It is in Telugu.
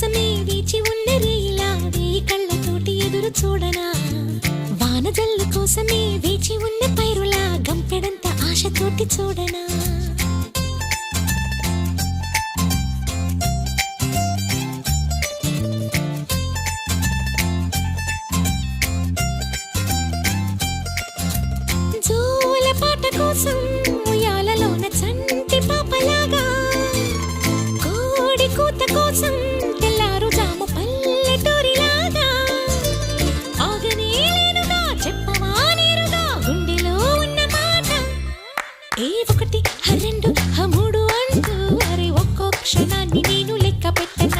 కోసమే వేచి ఉన్న రేయిలా వేయి కళ్ళతోటి ఎదురు చూడనా? వానజల్లు కోసమే వేచి ఉన్న పైరులా గంపెడంత ఆశతోటి చూడనా? జోల కోసం ఒకటి రెండు మూడు అంటూ. అరే ఒక్కో క్షణాన్ని నేను లెక్క పెట్టను?